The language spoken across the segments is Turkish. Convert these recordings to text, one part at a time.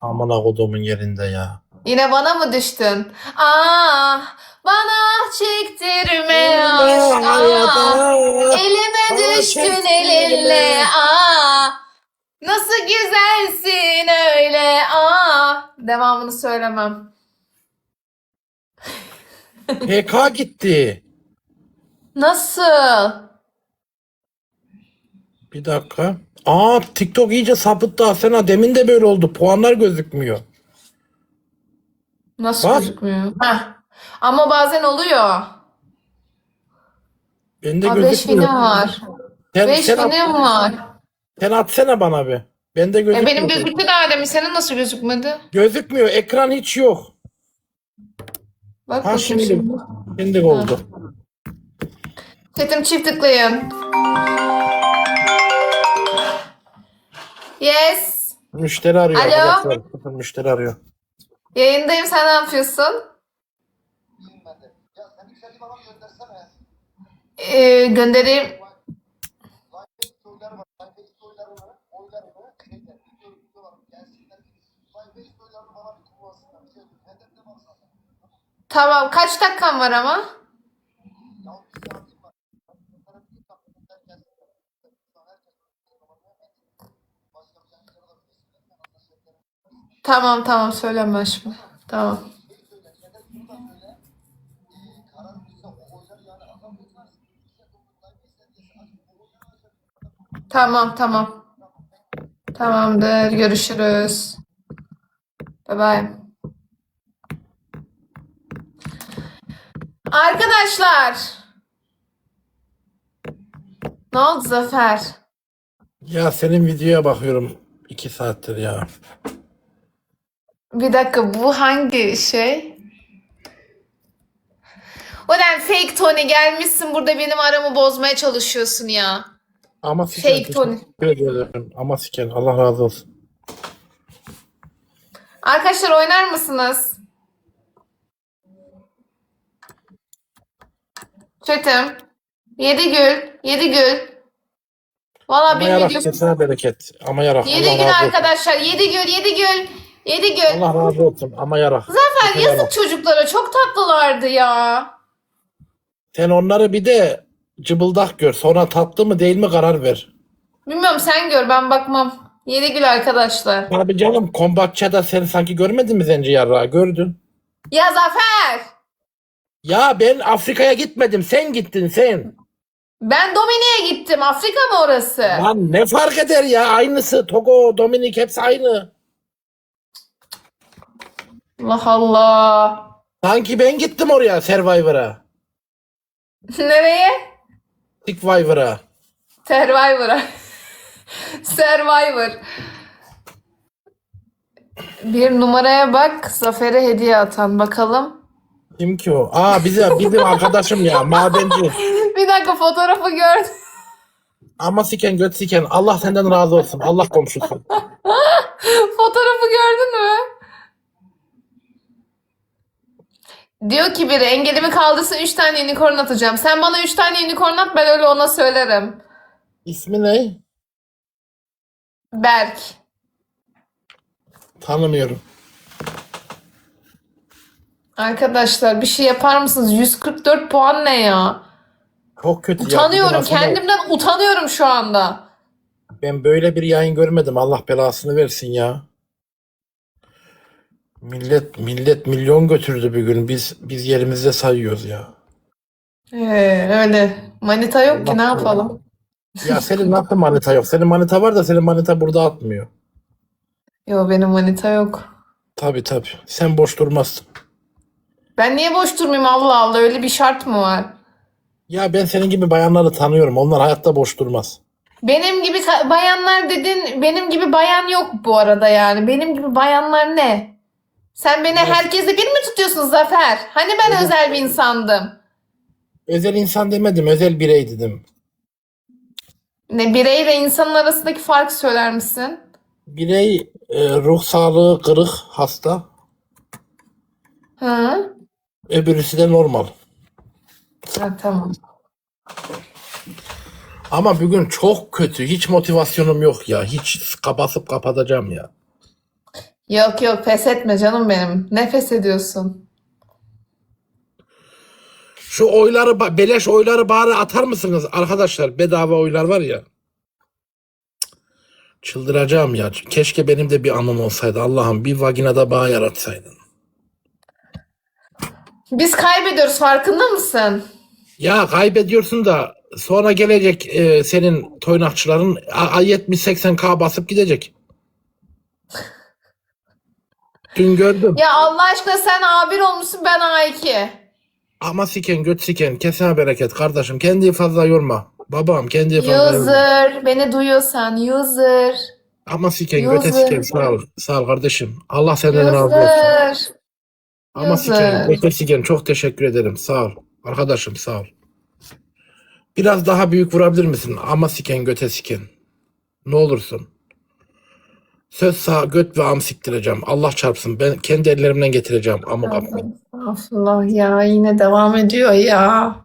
Amına kodumun yerinde ya. Yine bana mı düştün? Ah bana çektirme aşk. Ah, elime düştün elinle. Ah nasıl güzelsin öyle. Ah devamını söylemem. PK gitti. Nasıl? Bir dakika. Aa TikTok iyice sapıttı Asena. Demin de böyle oldu. Puanlar gözükmüyor. Nasıl Bak. gözükmüyor? Heh. Ama bazen oluyor. Bende Aa, beş gözükmüyor. binim var. Sen, Beş sen, at- binim var. sen atsana bana bir. Bende E gözükmüyor. benim gözüktü daha demin. Senin nasıl gözükmedi? Gözükmüyor. Ekran hiç yok. Bak Ha bakayım şimdi. şimdi. Şimdi oldu. Chatim çift tıklayın. Yes. Müşteri arıyor Alo? arkadaşlar. Müşteri arıyor. Yayındayım. Sen ne yapıyorsun? Ee, göndereyim. Tamam. Kaç dakikan var ama? Tamam tamam söyleme şimdi. Tamam. Tamam tamam. Tamamdır. Görüşürüz. Bye bye. Arkadaşlar. Ne oldu Zafer? Ya senin videoya bakıyorum. iki saattir ya. Bir dakika bu hangi şey? Ulan fake Tony gelmişsin burada benim aramı bozmaya çalışıyorsun ya. Ama siken. Fake Tony. Ederim. Ama siken. Allah razı olsun. Arkadaşlar oynar mısınız? Çetim. Yedi gül. Yedi gül. Valla Ama benim yarak kesene bereket. Ama yarak. Yedi Allah gül razı olsun. arkadaşlar. Yedi gül. Yedi gül. Yedi gül. Allah razı olsun. Ama yarak. Zafer Yarak. yazık çocuklara. Çok tatlılardı ya. Sen onları bir de cıbıldak gör. Sonra tatlı mı değil mi karar ver. Bilmiyorum sen gör ben bakmam. Yedi gül arkadaşlar. Abi canım Kombatça'da sen sanki görmedin mi Zenci Yarrağı? Gördün. Ya Zafer. Ya ben Afrika'ya gitmedim. Sen gittin sen. Ben Dominik'e gittim. Afrika mı orası? Lan ne fark eder ya? Aynısı. Togo, Dominik hepsi aynı. Allah Allah. Sanki ben gittim oraya Survivor'a. Nereye? Survivor'a. Survivor'a. Survivor. Bir numaraya bak. Zafer'e hediye atan. Bakalım. Kim ki o? Aa bize, bizim arkadaşım ya. Madenci. Bir dakika fotoğrafı gördüm. Ama siken göt siken. Allah senden razı olsun. Allah komşusu. Fotoğrafı gördün mü? Diyor ki biri engelimi kaldırsın 3 tane unicorn atacağım. Sen bana 3 tane unicorn at ben öyle ona söylerim. İsmi ne? Berk. Tanımıyorum. Arkadaşlar bir şey yapar mısınız? 144 puan ne ya? Çok kötü. Utanıyorum. Kendimden utanıyorum şu anda. Ben böyle bir yayın görmedim. Allah belasını versin ya. Millet millet milyon götürdü bir gün. Biz biz yerimizde sayıyoruz ya. Ee, öyle. Manita yok ki ne yapalım? Ya senin nasıl manita yok? Senin manita var da senin manita burada atmıyor. Yo benim manita yok. Tabii tabii. Sen boş durmazsın. Ben niye boş durmayayım Allah Allah öyle bir şart mı var? Ya ben senin gibi bayanları tanıyorum. Onlar hayatta boş durmaz. Benim gibi ka- bayanlar dedin benim gibi bayan yok bu arada yani. Benim gibi bayanlar ne? Sen beni herkesle bir mi tutuyorsun Zafer? Hani ben Evet. özel bir insandım. Özel insan demedim. Özel birey dedim. Ne bireyle insanın arasındaki farkı söyler misin? Birey e, ruh sağlığı kırık hasta. Hı? Öbürüsü de normal. Ha, tamam. Ama bugün çok kötü. Hiç motivasyonum yok ya. Hiç kapatıp kapatacağım ya. Yok yok pes etme canım benim. Ne pes ediyorsun? Şu oyları, ba- beleş oyları bari atar mısınız arkadaşlar? Bedava oylar var ya. Çıldıracağım ya. Keşke benim de bir anım olsaydı. Allah'ım bir vaginada bağ yaratsaydın. Biz kaybediyoruz farkında mısın? Ya kaybediyorsun da sonra gelecek e, senin toynakçıların a- 70-80k basıp gidecek. Dün gördüm. Ya Allah aşkına sen A1 olmuşsun ben A2. Ama siken göt siken kesene bereket kardeşim. Kendini fazla yorma. Babam kendini fazla yorma. User beni duyuyorsan user. Ama siken göte User. siken sağ ol. Sağ ol kardeşim. Allah senden razı olsun. User. Ama siken göte siken çok teşekkür ederim. Sağ ol. Arkadaşım sağ ol. Biraz daha büyük vurabilir misin? Ama siken göte siken. Ne olursun. Söz sağ göt ve am siktireceğim. Allah çarpsın. Ben kendi ellerimden getireceğim amı kapmayı. Estağfurullah ya yine devam ediyor ya.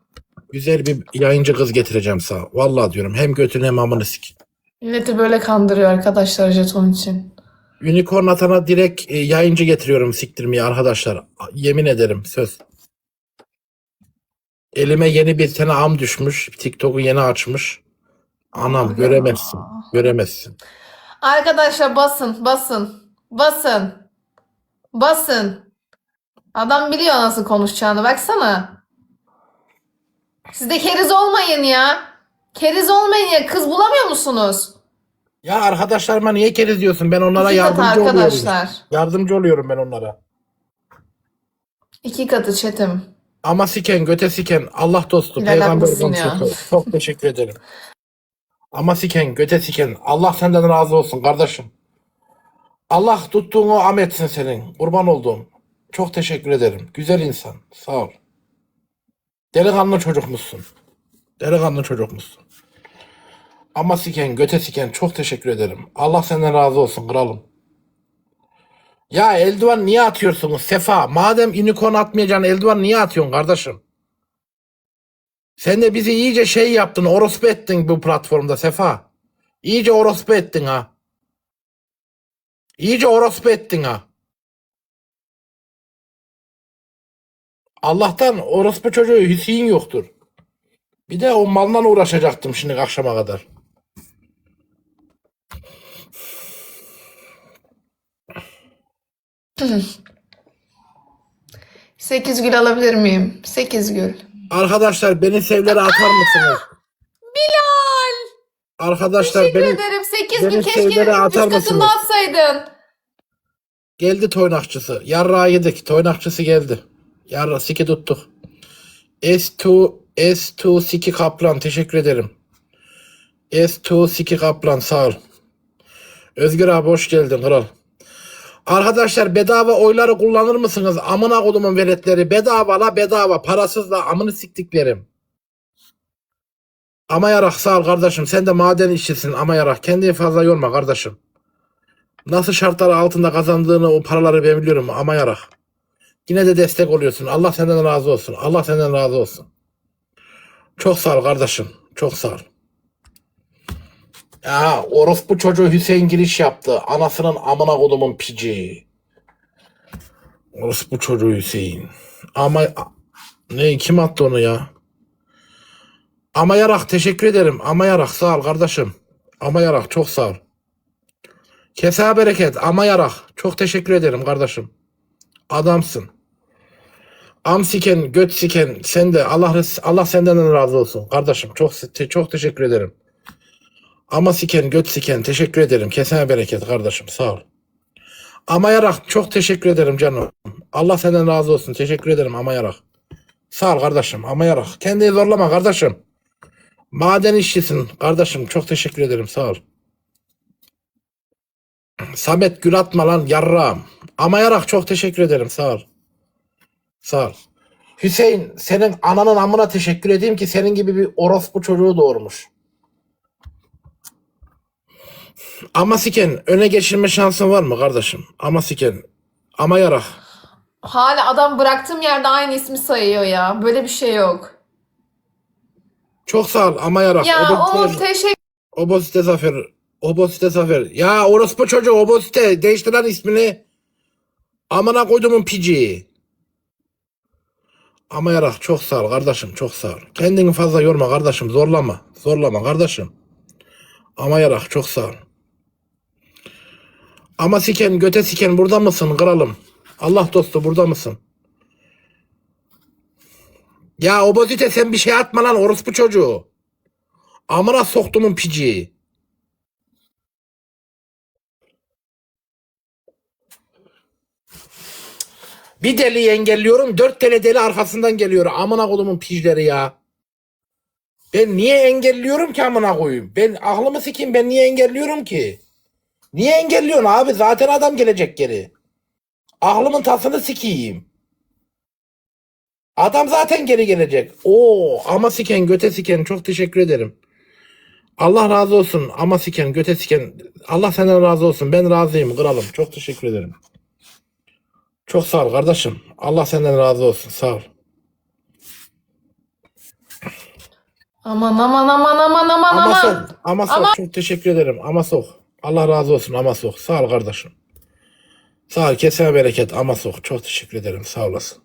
Güzel bir yayıncı kız getireceğim sağ. Vallahi diyorum. Hem götünü hem amını sik. Milleti böyle kandırıyor arkadaşlar jeton için. Unicorn atana direkt e, yayıncı getiriyorum siktirmeye arkadaşlar. Yemin ederim söz. Elime yeni bir tane am düşmüş. TikTok'u yeni açmış. Anam göremezsin. Göremezsin. Arkadaşlar basın basın basın basın. Adam biliyor nasıl konuşacağını baksana. Siz de keriz olmayın ya. Keriz olmayın ya. Kız bulamıyor musunuz? Ya arkadaşlarıma niye keriz diyorsun? Ben onlara İki katı yardımcı oluyorum. arkadaşlar. Yardımcı oluyorum ben onlara. İki katı chatim. Ama siken, göte siken, Allah dostu, Hilal peygamber haklısın ya. komşusu. Çok teşekkür ederim. Ama siken, göte siken, Allah senden razı olsun kardeşim. Allah tuttuğunu am etsin senin. Kurban olduğum. Çok teşekkür ederim. Güzel insan. Sağ ol. Delikanlı çocukmuşsun. Delikanlı çocukmuşsun. Ama siken, göte siken çok teşekkür ederim. Allah senden razı olsun kralım. Ya eldiven niye atıyorsunuz Sefa? Madem unicorn atmayacaksın eldiven niye atıyorsun kardeşim? Sen de bizi iyice şey yaptın, orospu ettin bu platformda Sefa. İyice orospu ettin ha. İyice orospu ettin ha. Allah'tan orospu çocuğu Hüseyin yoktur. Bir de o maldan uğraşacaktım şimdi akşama kadar. Sekiz gül alabilir miyim? Sekiz gül. Arkadaşlar beni sevlere atar mısınız? Bilal! Arkadaşlar Teşekkür beni ederim. Sekiz beni gül keşke atar katını mısınız? atsaydın. geldi toynakçısı. Yarrağı yedik. Toynakçısı geldi. Yarra siki tuttuk. S2 S2 Siki Kaplan teşekkür ederim. S2 Siki Kaplan sağ ol. Özgür abi hoş geldin kral. Arkadaşlar bedava oyları kullanır mısınız? Amına kodumun veletleri bedava la bedava parasız da amını siktiklerim. Ama yarak sağ ol kardeşim sen de maden işçisin ama yarak kendini fazla yorma kardeşim. Nasıl şartlar altında kazandığını o paraları ben biliyorum ama yarak. Yine de destek oluyorsun. Allah senden razı olsun. Allah senden razı olsun. Çok sağ ol kardeşim. Çok sağ ol. Ya orospu çocuğu Hüseyin giriş yaptı. Anasının amına kodumun pici. Orospu çocuğu Hüseyin. Ama ne kim attı onu ya? Ama yarak teşekkür ederim. Ama yarak sağ ol kardeşim. Ama yarak çok sağ ol. Kesa bereket ama yarak. Çok teşekkür ederim kardeşim. Adamsın. Am siken, göt siken sen de Allah Allah senden razı olsun kardeşim. Çok çok teşekkür ederim. Ama siken, göt siken teşekkür ederim. Kesene bereket kardeşim. Sağ ol. Ama yarak çok teşekkür ederim canım. Allah senden razı olsun. Teşekkür ederim ama yarak. Sağ ol kardeşim. Ama yarak. Kendini zorlama kardeşim. Maden işçisin kardeşim. Çok teşekkür ederim. Sağ ol. Samet gül atma lan yarrağım. Ama yarak çok teşekkür ederim sağ ol. Sağ ol. Hüseyin senin ananın amına teşekkür edeyim ki senin gibi bir orospu çocuğu doğurmuş. Ama siken öne geçirme şansın var mı kardeşim? Ama siken. Ama yarak. Hala adam bıraktığım yerde aynı ismi sayıyor ya. Böyle bir şey yok. Çok sağ ol ama yarak. Ya Umut teşekkür Obosite Zafer. Obosite Zafer. Ya orospu çocuğu Obosite. Değiştir lan ismini. Amına koydumun pici. Ama yarak çok sağ ol kardeşim çok sağ ol. Kendini fazla yorma kardeşim zorlama. Zorlama kardeşim. Ama yarak çok sağ ol. Ama siken göte siken burada mısın kralım? Allah dostu burada mısın? Ya obozite sen bir şey atma lan orospu çocuğu. Amına soktumun pici. Bir deli engelliyorum, dört tane deli arkasından geliyor. Amına kodumun pijleri ya. Ben niye engelliyorum ki amına koyayım? Ben aklımı sikeyim ben niye engelliyorum ki? Niye engelliyorsun abi? Zaten adam gelecek geri. Aklımın tasını sikeyim. Adam zaten geri gelecek. Oo ama siken göte siken çok teşekkür ederim. Allah razı olsun ama siken göte siken. Allah senden razı olsun. Ben razıyım kralım. Çok teşekkür ederim. Çok sağ ol kardeşim. Allah senden razı olsun. Sağ ol. Aman aman aman aman aman Ama aman. sok. Ama sok. Çok teşekkür ederim. Ama sok. Allah razı olsun. Ama sok. Sağ ol kardeşim. Sağ ol. Kesene bereket. Ama sok. Çok teşekkür ederim. Sağ olasın.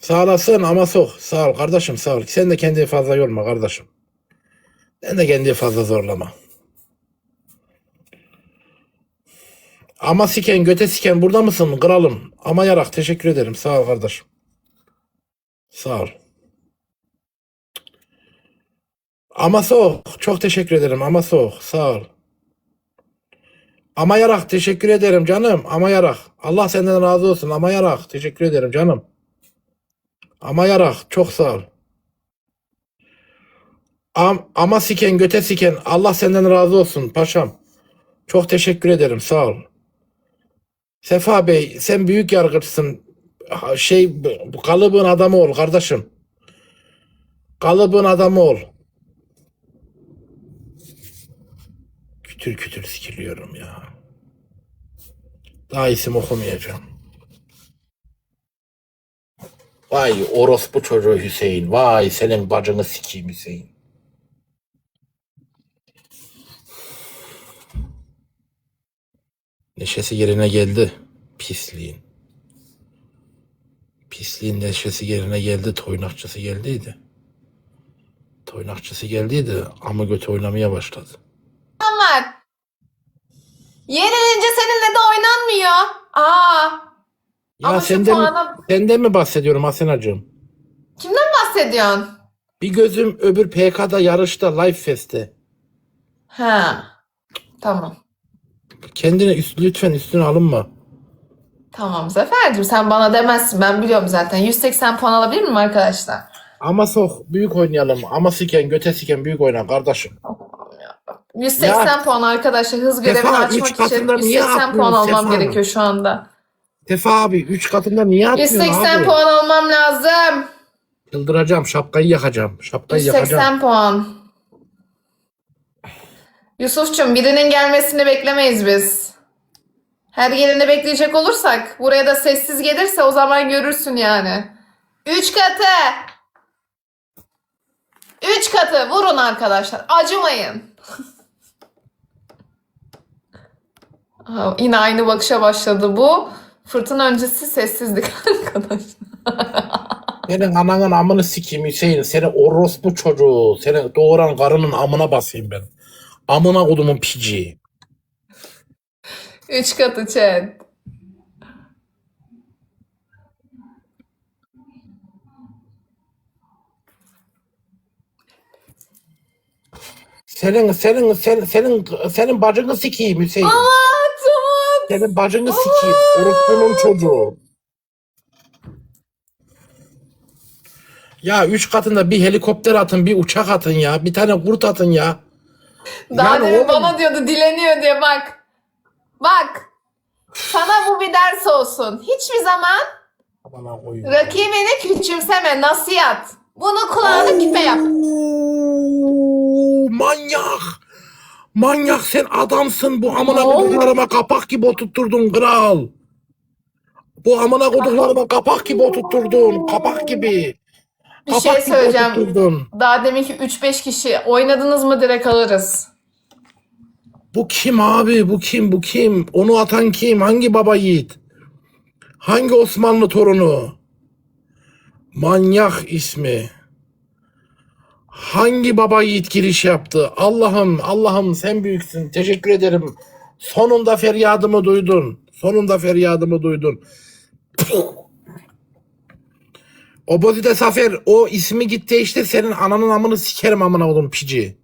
Sağ olasın ama sok. Sağ ol kardeşim. Sağ ol. Sen de kendini fazla yorma kardeşim. Sen de kendini fazla zorlama. Ama siken göte siken burada mısın kralım? Ama yarak teşekkür ederim. Sağ ol kardeşim. Sağ ol. Ama soğuk. Çok teşekkür ederim. Ama soğuk. Sağ ol. Ama yarak teşekkür ederim canım. Ama yarak. Allah senden razı olsun. Ama yarak teşekkür ederim canım. Ama yarak çok sağ ol. Am, ama siken göte siken Allah senden razı olsun paşam. Çok teşekkür ederim sağ ol. Sefa Bey sen büyük yargıçsın. Şey kalıbın adamı ol kardeşim. Kalıbın adamı ol. Kütür kütür sikiliyorum ya. Daha isim okumayacağım. Vay orospu çocuğu Hüseyin. Vay senin bacını sikeyim Hüseyin. Neşesi yerine geldi. Pisliğin. Pisliğin neşesi yerine geldi. Toynakçısı geldiydi. Toynakçısı geldiydi ama götü oynamaya başladı. var. Yenilince seninle de oynanmıyor. Aa. Ya Ama şu senden, puana- senden mi bahsediyorum Asenacığım? Kimden bahsediyorsun? Bir gözüm öbür PK'da yarışta Life Fest'te. Ha. Tamam. Kendine üst, lütfen üstüne alınma. Tamam Zafer'cim sen bana demezsin. Ben biliyorum zaten. 180 puan alabilir miyim arkadaşlar? Ama sok büyük oynayalım. Ama siken göte siken büyük oyna kardeşim. 180 Ya. puan arkadaşlar. Hız görevini açmak için katında niye 180 puan almam Sefa? gerekiyor şu anda. Tefa abi 3 katında niye atmıyorsun 180 abi? puan almam lazım. Yıldıracağım şapkayı yakacağım. Şapkayı yakacağım. 180 puan. Yusuf'cum birinin gelmesini beklemeyiz biz. Her geleni bekleyecek olursak buraya da sessiz gelirse o zaman görürsün yani. 3 katı. 3 katı vurun arkadaşlar. Acımayın. Yine aynı bakışa başladı bu. Fırtına öncesi sessizlik arkadaşlar. Senin ananın amını sikeyim Hüseyin. Seni orospu çocuğu. Seni doğuran karının amına basayım ben. Amına kodumun pici. 3 katı chat. Senin senin sen, senin senin bacını sikeyim Hüseyin. Aa. Senin bacını sikeyim. Orospunun çocuğu. Ya üç katında bir helikopter atın, bir uçak atın ya. Bir tane kurt atın ya. Daha Yani demin oğlum- bana diyordu dileniyor diye bak. Bak. Sana bu bir ders olsun. Hiçbir zaman rakibini küçümseme. Nasihat. Bunu kulağına küpe yap. Oo, Manyak. Manyak sen adamsın. Bu amına koduklarıma kapak gibi oturtturdun kral. Bu amına koduklarıma kapak gibi oturtturdun. Kapak gibi. Bir Kapak şey gibi söyleyeceğim. oturtturdun. Daha deminki 3-5 kişi oynadınız mı direkt alırız. Bu kim abi? Bu kim? Bu kim? Onu atan kim? Hangi baba yiğit? Hangi Osmanlı torunu? Manyak ismi. Hangi baba yiğit giriş yaptı? Allah'ım, Allah'ım sen büyüksün. Teşekkür ederim. Sonunda feryadımı duydun. Sonunda feryadımı duydun. Obozide Zafer o ismi gitti işte senin ananın amını sikerim amına oğlum pici.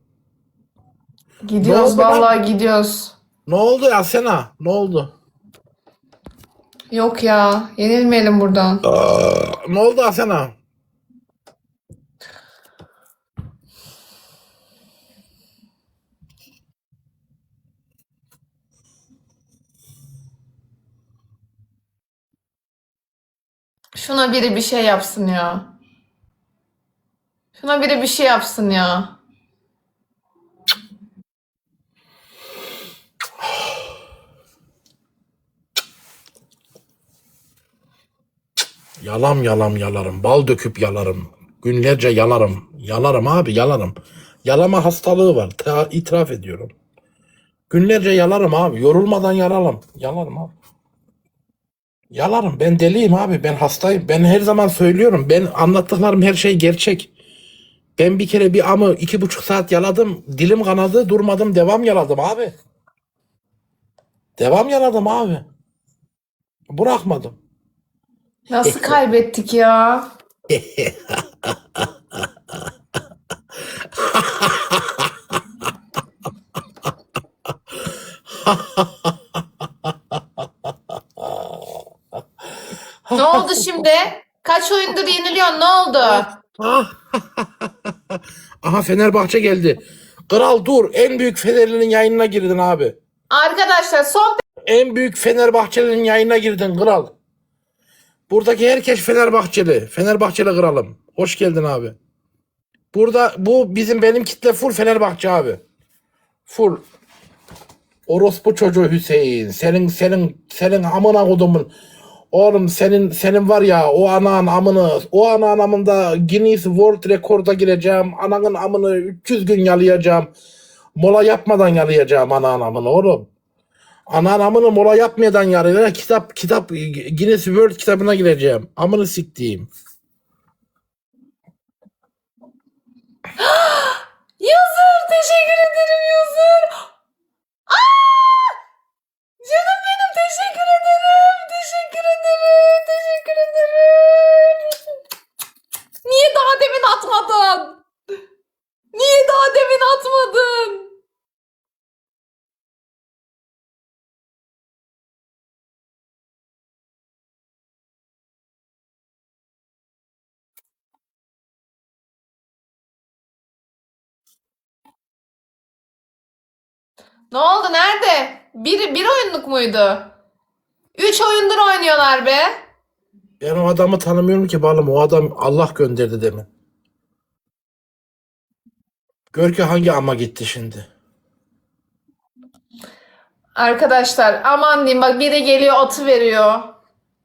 Gidiyoruz oldu lan? vallahi gidiyoruz. Ne oldu ya Sena? Ne oldu? Yok ya yenilmeyelim buradan. Aa, ne oldu Asena? Şuna biri bir şey yapsın ya. Şuna biri bir şey yapsın ya. Yalam yalam yalarım. Bal döküp yalarım. Günlerce yalarım. Yalarım abi yalarım. Yalama hastalığı var. Ta- itiraf ediyorum. Günlerce yalarım abi. Yorulmadan yalarım. Yalarım abi. Yalarım. Ben deliyim abi. Ben hastayım. Ben her zaman söylüyorum. Ben anlattıklarım her şey gerçek. Ben bir kere bir amı iki buçuk saat yaladım. Dilim kanadı durmadım. Devam yaladım abi. Devam yaladım abi. Bırakmadım. Nasıl kaybettik ya? Ne oldu şimdi? Kaç oyundur yeniliyorsun? Ne oldu? Ah. Aha Fenerbahçe geldi. Kral dur. En büyük Fenerli'nin yayınına girdin abi. Arkadaşlar son En büyük Fenerbahçeli'nin yayınına girdin kral. Buradaki herkes Fenerbahçeli. Fenerbahçeli kralım. Hoş geldin abi. Burada bu bizim benim kitle full Fenerbahçe abi. Full. Orospu çocuğu Hüseyin. Senin senin senin amına kodumun. Oğlum senin senin var ya o ananın amını o ananın amında Guinness World Rekorda gireceğim. Ananın amını 300 gün yalayacağım. Mola yapmadan yalayacağım ananın amını oğlum. Anan amını mola yapmadan yarıyor. Kitap kitap Guinness World kitabına gireceğim. Amını siktiğim. Yazır teşekkür ederim Yazır. Aa! Canım benim teşekkür ederim. Teşekkür ederim. Niye daha demin atmadın? Niye daha demin atmadın? Ne oldu? Nerede? Bir, bir oyunluk muydu? Üç oyundur oynuyorlar be. Ben o adamı tanımıyorum ki balım. O adam Allah gönderdi demin. Gör ki hangi ama gitti şimdi. Arkadaşlar aman diyeyim bak biri geliyor atı veriyor.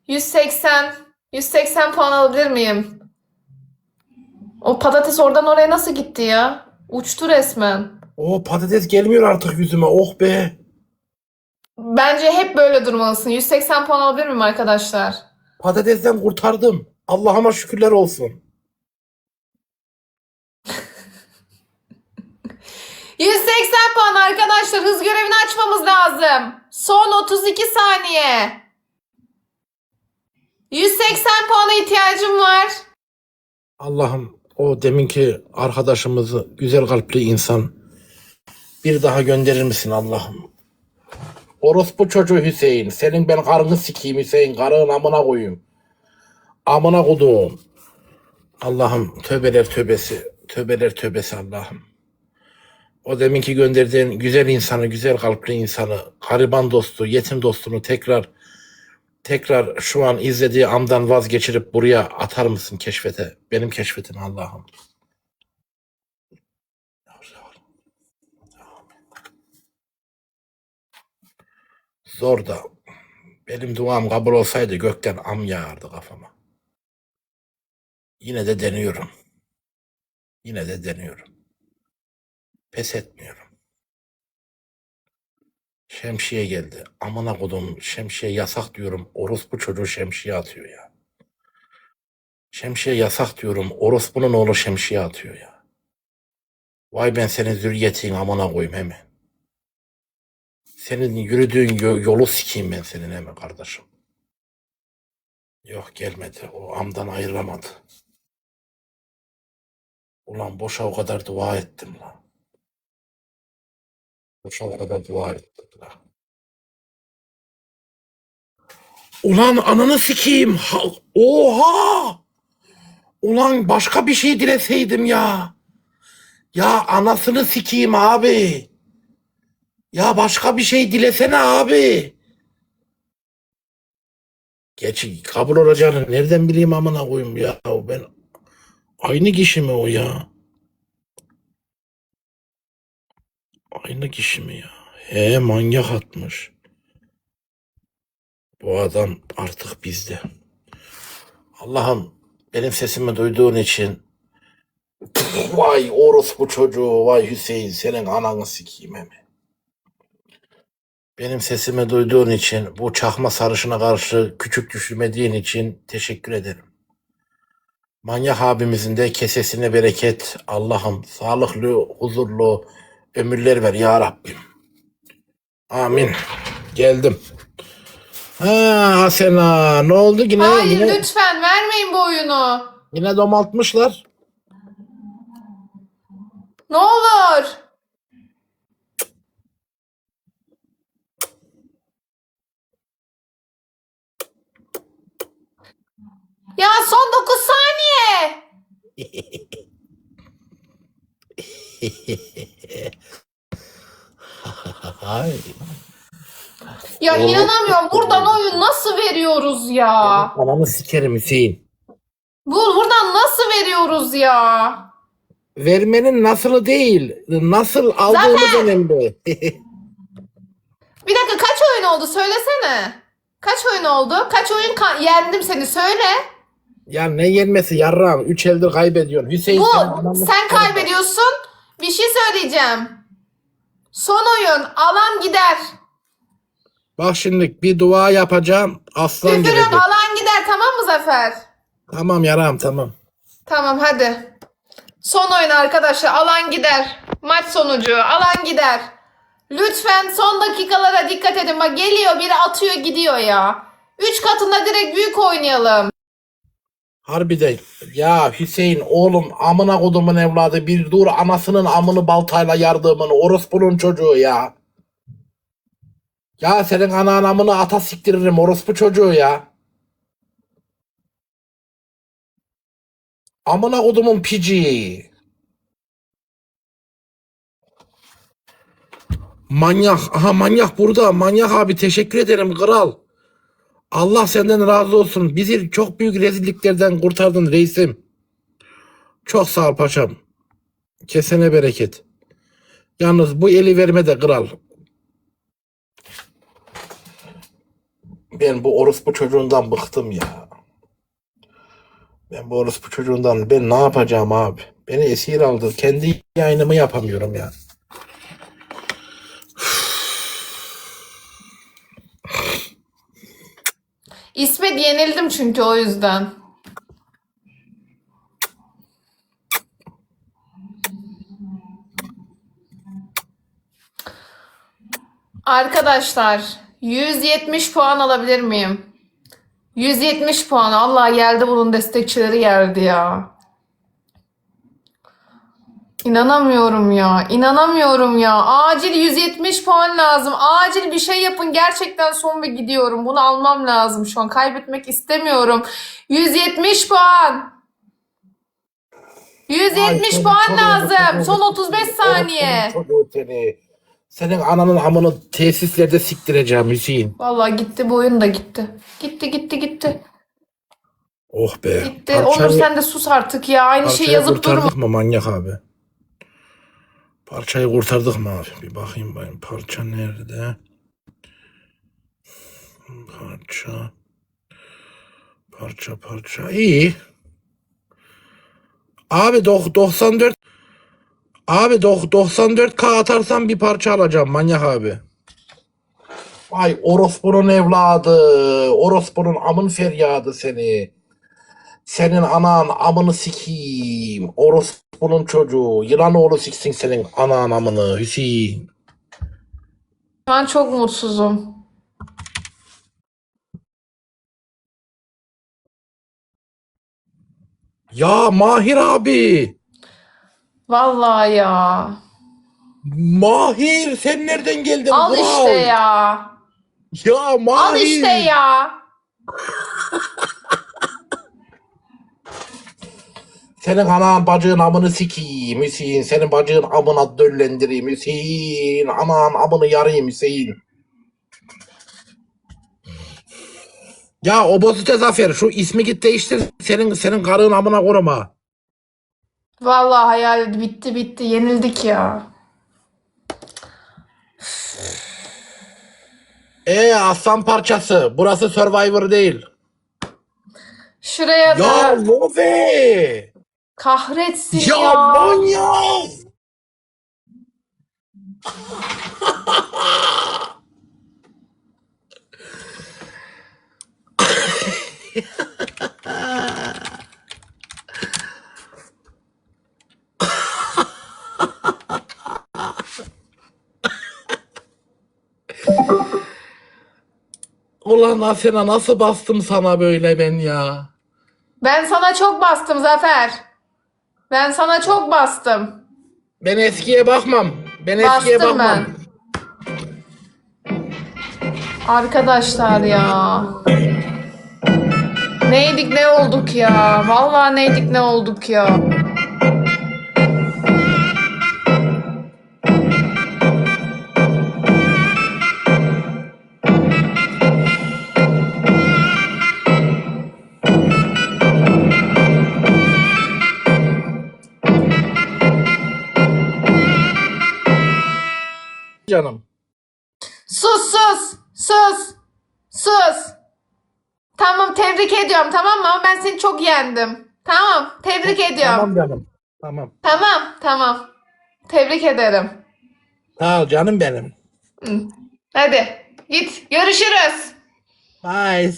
180 180 puan alabilir miyim? O patates oradan oraya nasıl gitti ya? Uçtu resmen. O patates gelmiyor artık yüzüme. Oh be. Bence hep böyle durmalısın. 180 puan alabilir miyim arkadaşlar? Patatesten kurtardım. Allah'ıma şükürler olsun. 180 puan arkadaşlar. Hız görevini açmamız lazım. Son 32 saniye. 180 puana ihtiyacım var. Allah'ım o deminki arkadaşımızı güzel kalpli insan bir daha gönderir misin Allah'ım? Orospu çocuğu Hüseyin. Senin ben karını sikeyim Hüseyin. Karının amına koyayım. Amına koduğum. Allah'ım tövbeler tövbesi. Tövbeler tövbesi Allah'ım. O deminki gönderdiğin güzel insanı, güzel kalpli insanı, gariban dostu, yetim dostunu tekrar tekrar şu an izlediği amdan vazgeçirip buraya atar mısın keşfete? Benim keşfetim Allah'ım. Zor da benim duam kabul olsaydı gökten am yağardı kafama. Yine de deniyorum. Yine de deniyorum. Pes etmiyorum. Şemsiye geldi. Amına kodum şemsiye yasak diyorum. Orospu çocuğu şemsiye atıyor ya. Şemsiye yasak diyorum. Orospunun oğlu şemsiye atıyor ya. Vay ben senin zürriyetin amına koyayım hemen. Senin yürüdüğün yo- yolu sikeyim ben senin hemen kardeşim. Yok gelmedi. O amdan ayıramadı. Ulan boşa o kadar dua ettim lan. Boşa o kadar dua ettim lan. Ulan ananı sikeyim. Ha- Oha! Ulan başka bir şey dileseydim ya. Ya anasını sikeyim abi. Ya başka bir şey dilesene abi. Gerçi kabul olacağını nereden bileyim amına koyayım ya. Ben aynı kişi mi o ya? Aynı kişi mi ya? He manyak atmış. Bu adam artık bizde. Allah'ım benim sesimi duyduğun için vay orospu çocuğu vay Hüseyin senin ananı sikeyim hemen. Benim sesimi duyduğun için bu çakma sarışına karşı küçük düşürmediğin için teşekkür ederim. Manyak abimizin de kesesine bereket Allah'ım sağlıklı huzurlu ömürler ver ya Rabbim. Amin. Geldim. Ha Asena ne oldu yine Hayır yine, lütfen vermeyin bu oyunu. yine domaltmışlar. Ne olur. Ya son 9 saniye. Ya Oo. inanamıyorum. Buradan oyun nasıl veriyoruz ya? Ananı sikerim Hüseyin. Bu buradan nasıl veriyoruz ya? Vermenin nasılı değil, nasıl aldığımız önemli. Bir dakika kaç oyun oldu söylesene. Kaç oyun oldu? Kaç oyun ka- yendim seni söyle. Ya ne yenmesi yarram. Üç eldir kaybediyorsun. Hüseyin Bu sen kaybediyorsun. Bir şey söyleyeceğim. Son oyun alan gider. Bak şimdi bir dua yapacağım. Aslan Küfür gelecek. alan gider tamam mı Zafer? Tamam yaram tamam. Tamam hadi. Son oyun arkadaşlar alan gider. Maç sonucu alan gider. Lütfen son dakikalara dikkat edin. Bak geliyor biri atıyor gidiyor ya. Üç katında direkt büyük oynayalım. Harbiden ya Hüseyin oğlum amına kodumun evladı bir dur anasının amını baltayla yardımını orospunun çocuğu ya. Ya senin anan amını ata siktiririm orospu çocuğu ya. Amına kodumun pici. Manyak. Aha manyak burada. Manyak abi teşekkür ederim kral. Allah senden razı olsun. Bizi çok büyük rezilliklerden kurtardın reisim. Çok sağ ol paşam. Kesene bereket. Yalnız bu eli verme de kral. Ben bu orospu çocuğundan bıktım ya. Ben bu orospu çocuğundan ben ne yapacağım abi? Beni esir aldı. Kendi yayınımı yapamıyorum ya. İsmet yenildim çünkü o yüzden. Arkadaşlar 170 puan alabilir miyim? 170 puan. Allah geldi bunun destekçileri geldi ya. İnanamıyorum ya. İnanamıyorum ya. Acil 170 puan lazım. Acil bir şey yapın. Gerçekten son ve gidiyorum. Bunu almam lazım şu an. Kaybetmek istemiyorum. 170 puan. 170 Ay, puan çok- lazım. çok- Son 35 saniye. Seni. Senin ananın amını tesislerde siktireceğim Hüseyin. Vallahi gitti bu oyun da gitti. Gitti gitti gitti. Oh be. Gitti. Parçayı- Onur sen de sus artık ya. Aynı parçayı yazıp durma. mı manyak abi? Parçayı kurtardık mı abi? Bir bakayım bakayım. Parça nerede? Parça. Parça parça. İyi. Abi dok- 94 Abi dok- 94k atarsan bir parça alacağım manyak abi. Vay orospunun evladı. Orospunun amın feryadı seni. Senin anan amını sikeyim. Orospunun çocuğu. Yılan oğlu siksin senin anan amını Hüseyin. Şu an çok mutsuzum. Ya Mahir abi. Vallahi ya. Mahir sen nereden geldin? Al Kral? işte ya. Ya Mahir. Al işte ya. Senin anan bacığın amını sikeyim Hüseyin. Senin bacığın amına döllendireyim Hüseyin. Anan amını yarayım Hüseyin. Ya obozite Zafer şu ismi git değiştir. Senin senin karın amına koruma. Vallahi hayal bitti bitti. Yenildik ya. E aslan parçası. Burası Survivor değil. Şuraya Ya da Love. Kahretsin Ya ya. manyak. Ulan Asena nasıl bastım sana böyle ben ya? Ben sana çok bastım Zafer. Ben sana çok bastım. Ben eskiye bakmam. Ben eskiye Bastım bakmam. ben. Arkadaşlar ya. Neydik ne olduk ya. Vallahi neydik ne olduk ya. Canım. Sus sus. Sus. Sus. Tamam tebrik ediyorum tamam mı? Ama ben seni çok yendim. Tamam tebrik ediyorum. Tamam canım. Tamam. Tamam tamam. Tebrik ederim. Sağ ol canım benim. Hadi git görüşürüz. Bye.